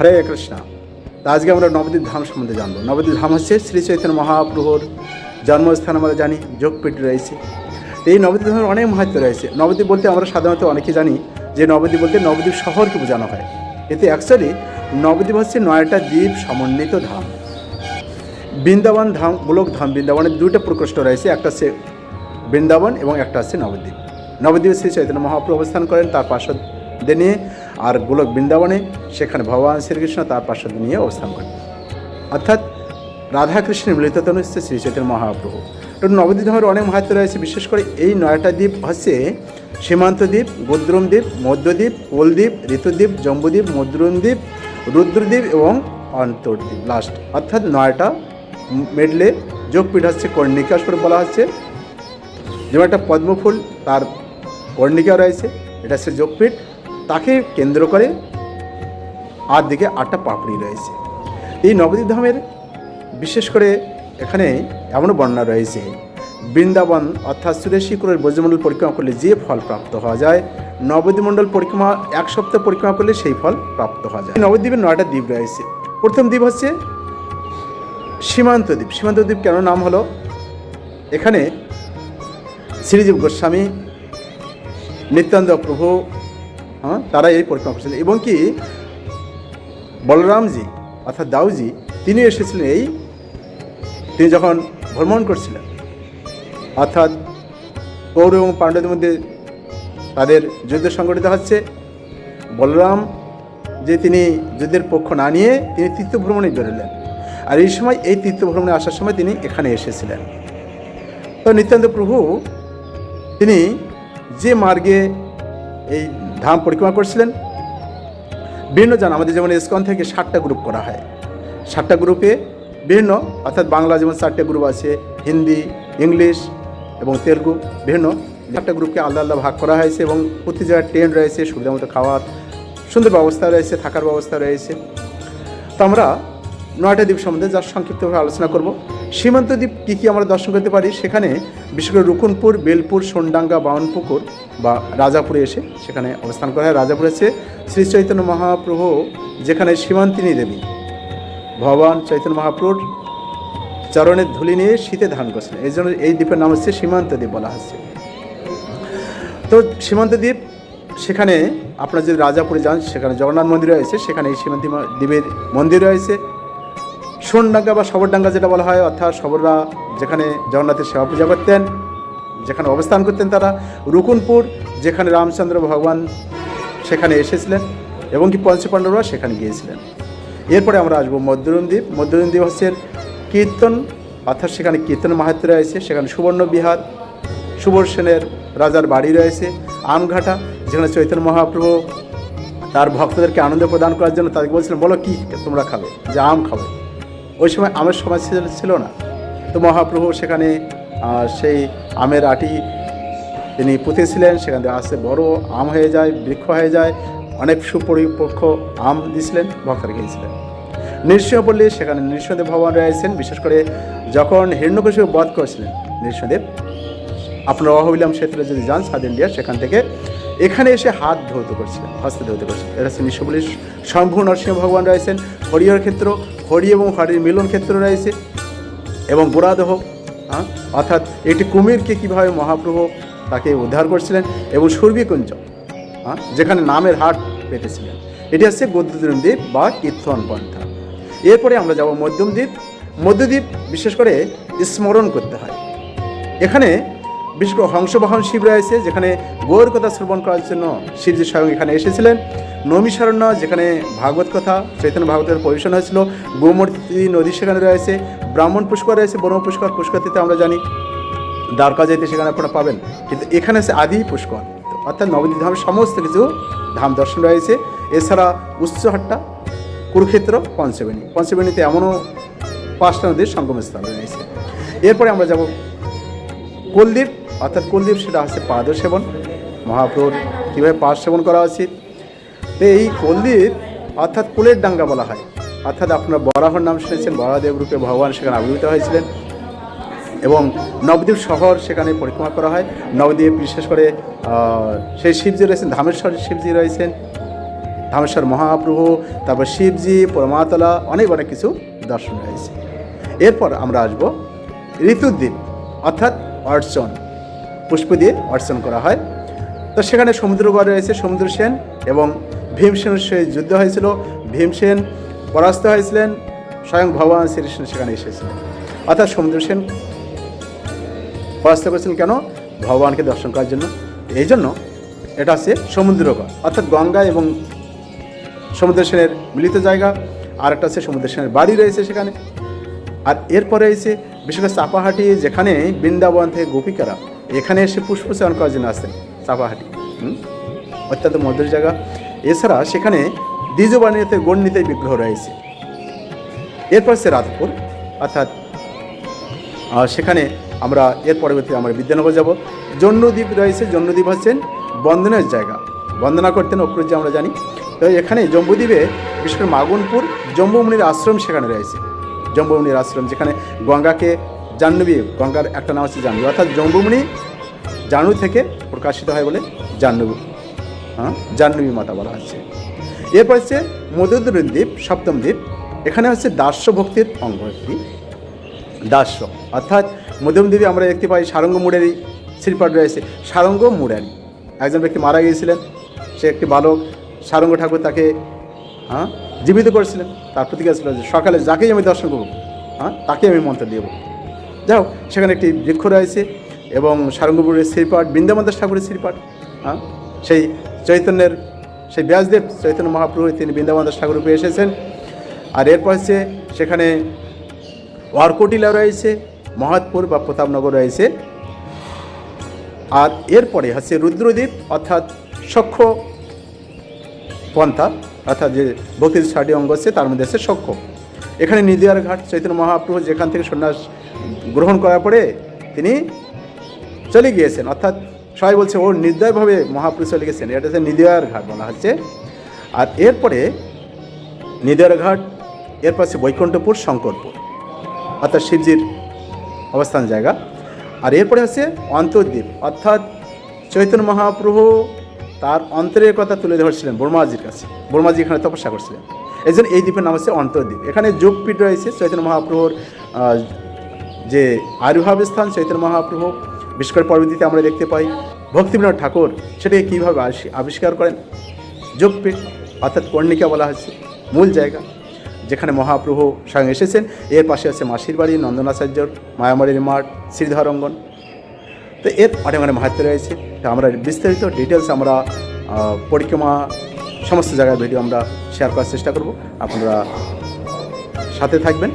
হরে কৃষ্ণ। আজকে আমরা নবদ্বীপ ধাম সম্বন্ধে জানব। নবদ্বীপ ধাম হচ্ছে শ্রী চৈতন্য মহাপ্রভুর জন্মস্থান আমরা জানি, যোগপীঠ রয়েছে। এই নবদ্বীপ ধামের অনেক মাহাত্ম রয়েছে। নবদ্বীপ বলতে আমরা সাধারণত অনেকে জানি যে নবদ্বীপ বলতে নবদ্বীপ শহরকে বোঝানো হয়। এতে অ্যাকচুয়ালি নবদ্বীপ হচ্ছে নয়টা দ্বীপ সমন্বিত ধাম। বৃন্দাবন ধাম, গোলক ধাম বৃন্দাবনের দুটো প্রকোষ্ঠ রয়েছে। একটা হচ্ছে বৃন্দাবন এবং একটা হচ্ছে নবদ্বীপ। নবদ্বীপে শ্রী চৈতন্য মহাপ্রভু অবস্থান করেন, তার পার্শ্বদে নিয়ে আর গোলক বৃন্দাবনে সেখানে ভগবান শ্রীকৃষ্ণ তার পার্শ্বদে নিয়ে অবস্থান করেন। অর্থাৎ রাধাকৃষ্ণের মিলিততন হচ্ছে শ্রী চৈতন্য মহাপ্রভু। নবদ্বীপ ধামের অনেক মাহাত্ম রয়েছে, বিশেষ করে এই নয়টা দ্বীপ হচ্ছে সীমান্ত দ্বীপ, গোদ্রম দ্বীপ মধ্যদ্বীপ কোলদ্বীপ ঋতুদ্বীপ জম্বুদ্বীপ মদ্রুম দ্বীপ রুদ্রদ্বীপ এবং অন্তর্দ্বীপ লাস্ট অর্থাৎ নয়টা মেডলে যোগপীঠ হচ্ছে কর্ণিকাস্বর বলা হচ্ছে। যেমন একটা পদ্মফুল, তার কর্ণিকা রয়েছে, এটা হচ্ছে যোগপীঠ। তাকে কেন্দ্র করে আর দিকে আটটা পাপড়ি রয়েছে। এই নবদ্বীপ ধামের বিশেষ করে এখানে এমন বর্ণনা রয়েছে। বৃন্দাবন অর্থাৎ সুরেশী কুরের ব্রজমণ্ডল পরিক্রমা করলে যে ফল প্রাপ্ত হওয়া যায়, নবদ্বীপ মণ্ডল পরিক্রমা এক সপ্তাহ পরিক্রমা করলে সেই ফল প্রাপ্ত হওয়া যায়। নবদ্বীপের নয়টা দ্বীপ রয়েছে। প্রথম দ্বীপ হচ্ছে সীমান্ত দ্বীপ। সীমান্ত দ্বীপ কেন নাম হলো? এখানে শ্রীজীব গোস্বামী, নিত্যানন্দ প্রভু হ্যাঁ তারা এই পরিক্রমা করছিলেন এবং কি, বলরামজি অর্থাৎ দাউজি, তিনি এসেছিলেন এই, তিনি যখন ভ্রমণ করছিলেন, অর্থাৎ কৌর এবং পাণ্ডবদের মধ্যে তাদের যুদ্ধ সংগঠিত হচ্ছে, বলরাম যে তিনি যুদ্ধের পক্ষ না নিয়ে তিনি তীর্থ ভ্রমণে বেরোলেন। আর এই সময় এই তীর্থ ভ্রমণে আসার সময় তিনি এখানে এসেছিলেন। তো নিত্যানন্দ প্রভু, তিনি যে মার্গে এই ধাম পরিক্রমা করছিলেন। বিভিন্ন জন, আমাদের যেমন ইসকন থেকে ষাটটা গ্রুপ করা হয়। ষাটটা গ্রুপে বিভিন্ন, অর্থাৎ বাংলা যেমন চারটে গ্রুপ আছে, হিন্দি, ইংলিশ এবং তেলুগু, বিভিন্ন চারটা গ্রুপকে আলাদা আলাদা ভাগ করা হয়েছে এবং প্রতি জায়গায় ট্রেন রয়েছে সুবিধা মতো খাওয়ার, সুন্দর ব্যবস্থা রয়েছে, থাকার ব্যবস্থা রয়েছে। তো আমরা নয়টা দ্বীপ সম্বন্ধে যা সংক্ষিপ্তভাবে আলোচনা করব। সীমান্ত দ্বীপ কী কী আমরা দর্শন করতে পারি? সেখানে বিশেষ করে রুকুনপুর, বেলপুর, সোনডাঙ্গা বাউনপুকুর বা রাজাপুরে এসে সেখানে অবস্থান করা হয়। রাজাপুরে এসে শ্রী চৈতন্য মহাপ্রভু, যেখানে সীমান্তিনী দেবী, ভগবান চৈতন্য মহাপ্রভুর চরণের ধুলি নিয়ে শীতে ধারণ করছেন এই জন্য এই দ্বীপের নাম হচ্ছে সীমান্ত দ্বীপ বলা হচ্ছে। তো সীমান্ত দ্বীপ, সেখানে আপনারা যদি রাজাপুরে যান, সেখানে জগন্নাথ মন্দির রয়েছে। সেখানে এই সীমান্ত দ্বীপের মন্দির রয়েছে। সোনডাঙ্গা বা সবরডাঙ্গা যেটা বলা হয়, অর্থাৎ সবররা যেখানে জগন্নাথের সেবা পূজা করতেন, যেখানে অবস্থান করতেন তারা। রুকুনপুর, যেখানে রামচন্দ্র ভগবান সেখানে এসেছিলেন এবং কি পঞ্চপাণ্ডবরা সেখানে গিয়েছিলেন। এরপরে আমরা আসব মধ্যরুম দ্বীপ মধ্যরুম দ্বীপ হচ্ছে কীর্তন, অর্থাৎ সেখানে কীর্তন মাহাত্ম রয়েছে, সেখানে সুবর্ণ বিহার সুবর্ষেনের রাজার বাড়ি রয়েছে, আমঘাটা, যেখানে চৈতন্য মহাপ্রভু তার ভক্তদেরকে আনন্দ প্রদান করার জন্য তাদেরকে বলছিলেন, বলো কী তোমরা খাবে? যে আম খাবে। ওই সময় আমের সময় ছিল- না। তো মহাপ্রভু সেখানে সেই আমের আটি তিনি পুঁতেছিলেন। সেখান থেকে আস্তে বড় আম হয়ে যায়, বৃক্ষ হয়ে যায়। অনেক সুপরিপক্ষ আম দিয়েছিলেন ভক্তরা খেয়েছিলেন। নৃসিংহপল্লী সেখানে নৃসিংহদেব ভগবান রয়েছেন। বিশেষ করে যখন হিরণ্যকশিপু বধ করেছিলেন নৃসিংহদেব, আপনারা অহবিলাম ক্ষেত্রে যদি যান সাউথ ইন্ডিয়া সেখান থেকে এখানে এসে হাত ধৌত করছিলেন, হস্তে ধৌত করছিলেন। এটা হচ্ছে নিঃস্ববলির শম্ভু নরসিংহ ভগবান রয়েছেন। হরিহর ক্ষেত্র, হরি এবং হরির মিলন ক্ষেত্র রয়েছে। এবং বুড়াদহ হ্যাঁ অর্থাৎ একটি কুমিরকে কীভাবে মহাপ্রভু তাকে উদ্ধার করছিলেন এবং সুরভিকুঞ্জ হ্যাঁ যেখানে নামের হাট পেতেছিলেন। এটি হচ্ছে গদ্যদ্বীপ দ্বীপ বা কীর্তন পন্থা। এরপরে আমরা যাব মধ্যম দ্বীপ মধ্যদ্বীপ, বিশেষ করে স্মরণ করতে হয়। এখানে বিশেষ করে হংসবাহন শিব রয়েছে যেখানে গৌর কথা শ্রবণ করার জন্য শিবজি স্বয়ং এখানে এসেছিলেন। নমিশারণ্য যেখানে ভাগবত কথা, চৈতন্য ভাগবতের পরিবেশন হয়েছিল, গোমূর্তি নদী সেখানে রয়েছে, ব্রাহ্মণ পুষ্কর রয়েছে ব্রহ্ম পুষ্কর পুষ্করটিতে আমরা জানি, দ্বারকা যেতে সেখানে আপনারা পাবেন। কিন্তু এখানে আছে আদি পুষ্কর। অর্থাৎ নবদ্বীপ ধামের সমস্ত কিছু ধাম দর্শন রয়েছে। এছাড়া উচ্চহাট্টা, কুরুক্ষেত্র, পঞ্চবেণী। পঞ্চবেণীতে এমনও পাঁচটা নদীর সঙ্গম স্থান রয়েছে। এরপরে আমরা যাব কুলদ্বীপ অর্থাৎ কুলদীপ সেটা হচ্ছে পাদ সেবন। মহাপ্রভুর কীভাবে পাদ সেবন করা উচিত। এই কুলদ্বীপ অর্থাৎ কুলের ডাঙ্গা বলা হয়। অর্থাৎ আপনার বরাহর নাম শুনেছেন বরাদেব রূপে ভগবান সেখানে আবির্ভূত হয়েছিলেন। এবং নবদ্বীপ শহর সেখানে পরিক্রমা করা হয়। নবদ্বীপ বিশেষ করে সেই শিবজি রয়েছেন, ধামেশ্বর শিবজি রয়েছেন, ধামেশ্বর মহাপ্রভু, তারপর শিবজি, পরমাতলা, অনেক অনেক কিছু দর্শন রয়েছে। এরপর আমরা আসব ঋতুদ্বীপ অর্থাৎ অর্চন। পুষ্প দিয়ে অর্চন করা হয়। তো সেখানে সমুদ্রগড় রয়েছে সমুদ্র সেন এবং ভীমসেনের সহিত যুদ্ধ হয়েছিল। ভীমসেন পরাস্ত হয়েছিলেন, স্বয়ং ভগবান শ্রীকৃষ্ণ সেখানে এসেছিলেন। অর্থাৎ সমুদ্র সেন পরাস্ত করেছিলেন কেন? ভগবানকে দর্শন করার জন্য। এই জন্য এটা হচ্ছে সমুদ্রগড়, অর্থাৎ গঙ্গা এবং সমুদ্র সেনের মিলিত জায়গা। আর একটা হচ্ছে সমুদ্র সেনের বাড়ি রয়েছে সেখানে। আর এরপরে এসে বিশেষ করে চাপাহাটি, যেখানে বৃন্দাবন থেকে গোপিকারা এখানে এসে পুষ্পচারণ করার জন্য আসতেন চাপাহাটি অত্যন্ত মধুর জায়গা। এছাড়া সেখানে দ্বিজবাণীতে গণ্ডিতে বিগ্রহ রয়েছে। এরপর হচ্ছে রাতপুর অর্থাৎ সেখানে আমরা এর পরবর্তী আমরা বিদ্যানগর যাব। জন্মদ্বীপ রয়েছে জন্মদ্বীপ হচ্ছেন বন্দনের জায়গা। বন্দনা করতেন অক্রুজ, আমরা জানি। তো এখানে জম্বুদ্বীপে, বিশেষ করে মাগুনপুর, জম্বুমুনির আশ্রম সেখানে রয়েছে। জম্বুমুনির আশ্রম, যেখানে গঙ্গাকে জাহ্নবী, গঙ্গার একটা নাম হচ্ছে জাহ্নবী। অর্থাৎ জম্বুমুনি জাহ্নু থেকে প্রকাশিত হয় বলে জাহ্নবী হ্যাঁ জাহ্নবী মাতা বলা হচ্ছে। এরপর হচ্ছে মধুদ্রীপ দ্বীপ সপ্তম দ্বীপ এখানে হচ্ছে দাস্য ভক্তির অঙ্গ একটি। দাস্য অর্থাৎ মধ্যমদ্বীপে আমরা দেখতে পাই সারঙ্গ মুড়ারি শ্রীপাঠ রয়েছে। সারঙ্গ মুড়ারি, একজন ব্যক্তি মারা গিয়েছিলেন। সে একটি বালক, সারঙ্গ ঠাকুর তাকে হ্যাঁ জীবিত করেছিলেন। তার প্রতিজ্ঞা ছিল যে সকালে যাকেই আমি দর্শন করব হ্যাঁ তাকে আমি মন্ত্র দেব। যাও সেখানে একটি বৃক্ষ রয়েছে এবং সারঙ্গপুরের শ্রীপাঠ বৃন্দাবন দাস ঠাকুরের শ্রীপাঠ হ্যাঁ? সেই চৈতন্যের, সেই ব্যাসদেব চৈতন্য মহাপ্রভু তিনি বৃন্দাবন দাস ঠাকুর এসেছেন। আর এরপর হচ্ছে সেখানে ওয়ারকটিলা রয়েছে মহাতপুর বা প্রতাপনগর রয়েছে। আর এরপরে হচ্ছে রুদ্রদ্বীপ অর্থাৎ সক্ষ পন্থা, অর্থাৎ যে ভক্তির ছয়টি অঙ্গ আছে, তার মধ্যে আছে সক্ষ। এখানে নিদিয়ার ঘাট, চৈতন্য মহাপ্রভু যেখান থেকে সন্ন্যাস গ্রহণ করার পরে তিনি চলে গিয়েছেন। অর্থাৎ সবাই বলছে ও নির্দয়ভাবে মহাপ্রভু চলে গেছেন এটা হচ্ছে নিদিয়ার ঘাট বলা হচ্ছে। আর এরপরে নিদয়ার ঘাট, এরপর আছে বৈকুণ্ঠপুর, শঙ্করপুর। অর্থাৎ শিবজির অবস্থান জায়গা। আর এরপরে হচ্ছে অন্তর্দ্বীপ। অর্থাৎ চৈতন্য মহাপ্রভু তার অন্তরের কথা তুলে ধরছিলেন বর্মাজির কাছে। বর্মাজি এখানে তপস্যা করছিলেন। এই জন্য এই দ্বীপের নাম হচ্ছে অন্তর্দ্বীপ। এখানে যোগপীঠ রয়েছে। চৈতন্য মহাপ্রভুর যে আবির্ভাব স্থান চৈতন্য মহাপ্রভু বিশেষ করে পরবর্তীতে আমরা দেখতে পাই, ভক্তিবিনোদ ঠাকুর, সেটাকে কীভাবে আবিষ্কার করেন? যোগপীঠ, অর্থাৎ কর্ণিকা বলা হচ্ছে মূল জায়গা, যেখানে মহাপ্রভু স্বয়ং এসেছেন। এর পাশে আছে মাসির বাড়ি নন্দনাচার্যর মায়ামারির মাঠ শ্রীধর অঙ্গন তো এর অনেক অনেক মাহাত্ম রয়েছে। তো আমরা বিস্তারিত ডিটেলস আমরা পরিক্রমা সমস্ত জায়গায় ভিডিও আমরা শেয়ার করার চেষ্টা করব। আপনারা সাথে থাকবেন।